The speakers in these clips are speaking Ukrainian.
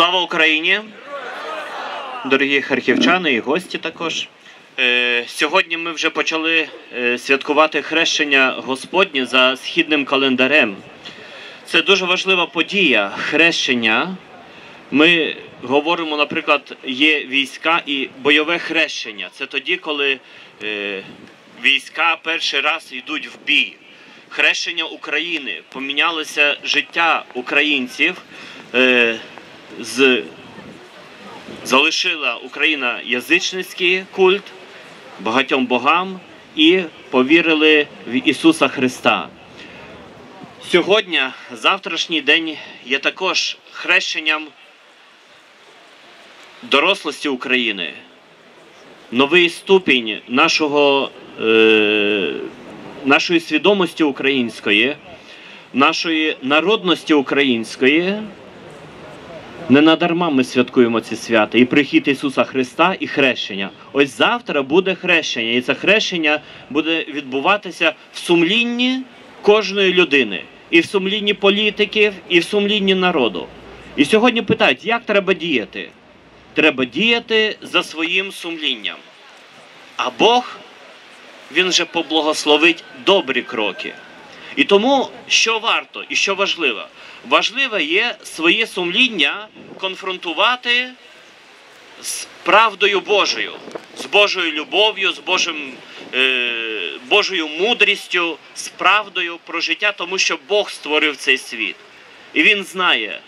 Слава Україні! Дорогі харківчани і гості також. Е, Сьогодні ми вже почали е, святкувати хрещення Господнє за східним календарем. Це дуже важлива подія хрещення. Ми говоримо, наприклад, є війська і бойове хрещення. Це тоді, коли е, війська перший раз йдуть в бій. Хрещення України помінялося життя українців. З залишила Україна язичницький культ багатьом богам і повірили в Ісуса Христа. Сьогодні, завтрашній день, є також хрещенням дорослості України, новий ступінь нашого, е, нашої свідомості української, нашої народності української. Не надарма ми святкуємо ці свята і прихід Ісуса Христа, і хрещення. Ось завтра буде хрещення, і це хрещення буде відбуватися в сумлінні кожної людини, і в сумлінні політиків, і в сумлінні народу. І сьогодні питають, як треба діяти? Треба діяти за своїм сумлінням. А Бог, Він вже поблагословить добрі кроки. І тому що варто і що важливо? Важливе є своє сумління конфронтувати з правдою Божою, з Божою любов'ю, з Божим, е, Божою мудрістю, з правдою про життя, тому що Бог створив цей світ. І Він знає,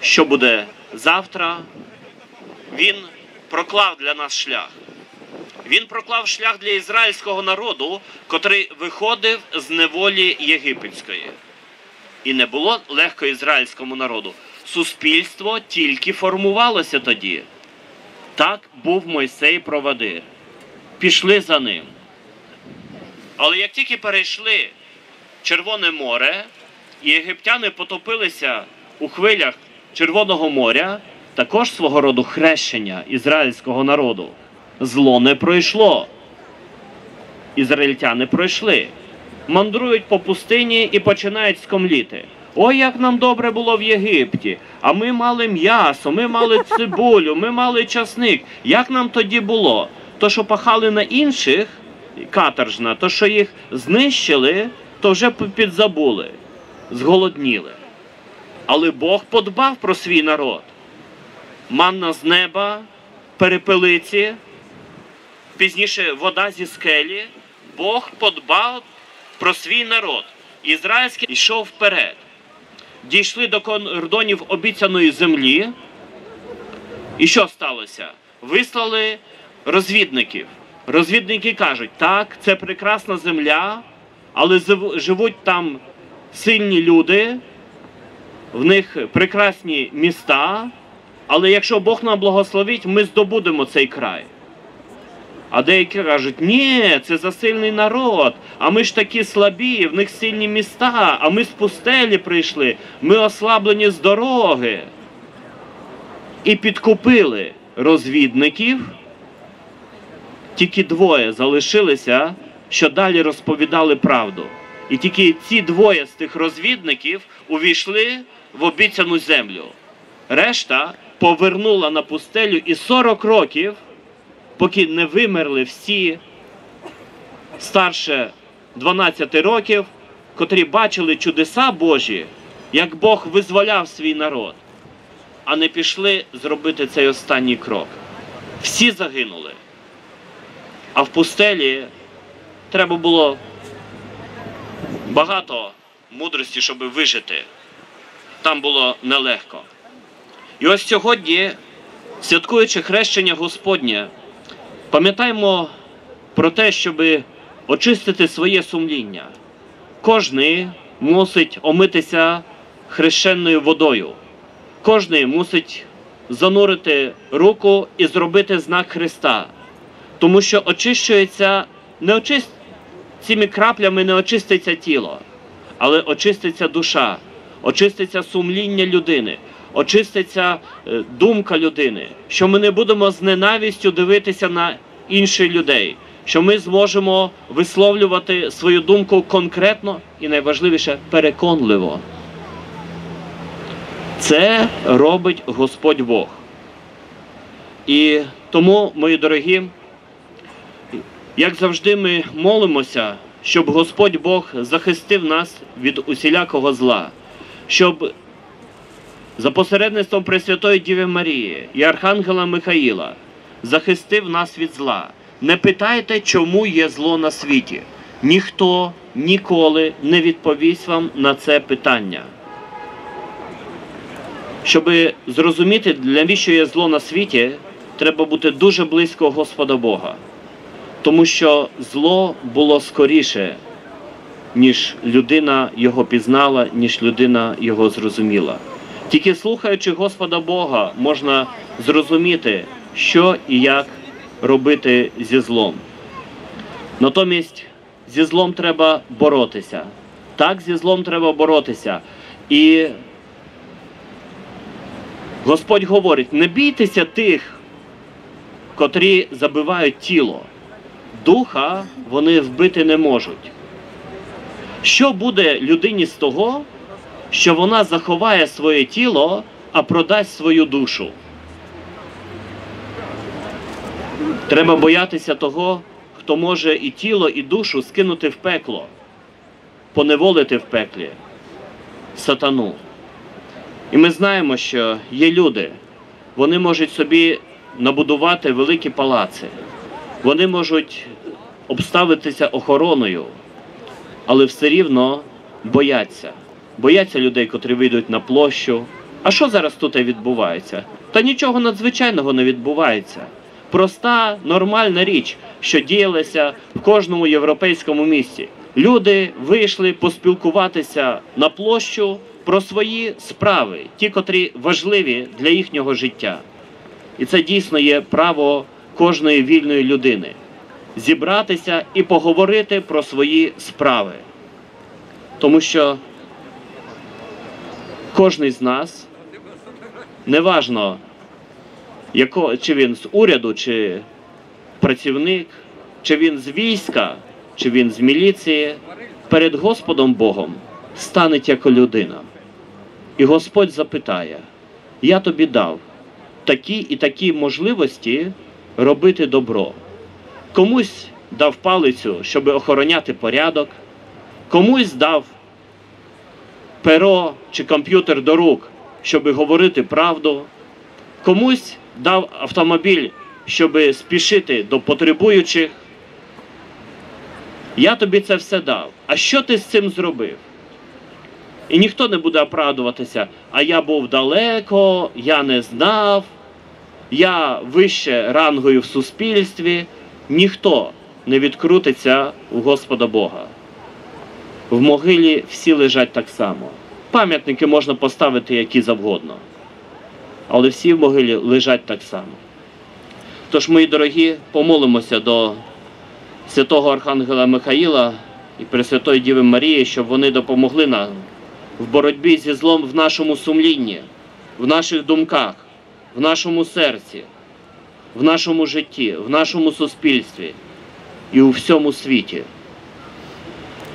що буде завтра. Він проклав для нас шлях. Він проклав шлях для ізраїльського народу, котрий виходив з неволі єгипетської. І не було легко ізраїльському народу. Суспільство тільки формувалося тоді. Так був Мойсей провадир. Пішли за ним. Але як тільки перейшли Червоне море, і єгиптяни потопилися у хвилях Червоного моря, також свого роду хрещення ізраїльського народу. Зло не пройшло. Ізраїльтяни пройшли. Мандрують по пустині і починають скомліти. Ой, як нам добре було в Єгипті. А ми мали м'ясо, ми мали цибулю, ми мали часник. Як нам тоді було? То, що пахали на інших, каторжна, то, що їх знищили, то вже підзабули, зголодніли. Але Бог подбав про свій народ. Манна з неба, перепелиці, пізніше вода зі скелі. Бог подбав про свій народ. Ізраїльський йшов вперед. Дійшли до кордонів обіцяної землі. І що сталося? Вислали розвідників. Розвідники кажуть, так, це прекрасна земля, але живуть там сильні люди, в них прекрасні міста. Але якщо Бог нам благословить, ми здобудемо цей край. А деякі кажуть, ні, це за сильний народ, а ми ж такі слабі, в них сильні міста, а ми з пустелі прийшли, ми ослаблені з дороги. І підкупили розвідників. Тільки двоє залишилися, що далі розповідали правду. І тільки ці двоє з тих розвідників увійшли в обіцяну землю. Решта повернула на пустелю і 40 років поки не вимерли всі старше 12 років, котрі бачили чудеса Божі, як Бог визволяв свій народ, а не пішли зробити цей останній крок. Всі загинули. А в пустелі треба було багато мудрості, щоб вижити. Там було нелегко. І ось сьогодні, святкуючи хрещення Господнє, Пам'ятаємо про те, щоб очистити своє сумління. Кожний мусить омитися хрещенною водою. Кожний мусить занурити руку і зробити знак Христа. Тому що очищується, не очист... цими краплями не очиститься тіло, але очиститься душа, очиститься сумління людини очиститься е, думка людини, що ми не будемо з ненавістю дивитися на інших людей, що ми зможемо висловлювати свою думку конкретно і найважливіше переконливо. Це робить Господь Бог. І тому, мої дорогі, як завжди, ми молимося, щоб Господь Бог захистив нас від усілякого зла, щоб за посередництвом Пресвятої Діви Марії і Архангела Михаїла захистив нас від зла. Не питайте, чому є зло на світі. Ніхто ніколи не відповість вам на це питання. Щоб зрозуміти, навіщо є зло на світі, треба бути дуже близько Господа Бога. Тому що зло було скоріше, ніж людина його пізнала, ніж людина його зрозуміла. Тільки слухаючи Господа Бога, можна зрозуміти, що і як робити зі злом. Натомість зі злом треба боротися. Так, зі злом треба боротися. І Господь говорить: не бійтеся тих, котрі забивають тіло. Духа вони вбити не можуть. Що буде людині з того, що вона заховає своє тіло, а продасть свою душу? Треба боятися того, хто може і тіло, і душу скинути в пекло, поневолити в пеклі сатану. І ми знаємо, що є люди, вони можуть собі набудувати великі палаци, вони можуть обставитися охороною, але все рівно бояться. Бояться людей, котрі вийдуть на площу. А що зараз тут відбувається? Та нічого надзвичайного не відбувається. Проста, нормальна річ, що діялася в кожному європейському місті. Люди вийшли поспілкуватися на площу про свої справи, ті, котрі важливі для їхнього життя. І це дійсно є право кожної вільної людини зібратися і поговорити про свої справи. Тому що кожен з нас, неважно, яко, чи він з уряду, чи працівник, чи він з війська, чи він з міліції, перед Господом Богом стане як людина. І Господь запитає: Я тобі дав такі і такі можливості робити добро. Комусь дав палицю, щоб охороняти порядок, комусь дав перо чи комп'ютер до рук, щоб говорити правду, комусь дав автомобіль, щоб спішити до потребуючих. Я тобі це все дав. А що ти з цим зробив? І ніхто не буде оправдуватися, а я був далеко, я не знав, я вище рангою в суспільстві. Ніхто не відкрутиться у Господа Бога. В могилі всі лежать так само. Пам'ятники можна поставити які завгодно. Але всі в могилі лежать так само. Тож, мої дорогі, помолимося до святого Архангела Михаїла і Пресвятої Діви Марії, щоб вони допомогли нам в боротьбі зі злом в нашому сумлінні, в наших думках, в нашому серці, в нашому житті, в нашому суспільстві і у всьому світі.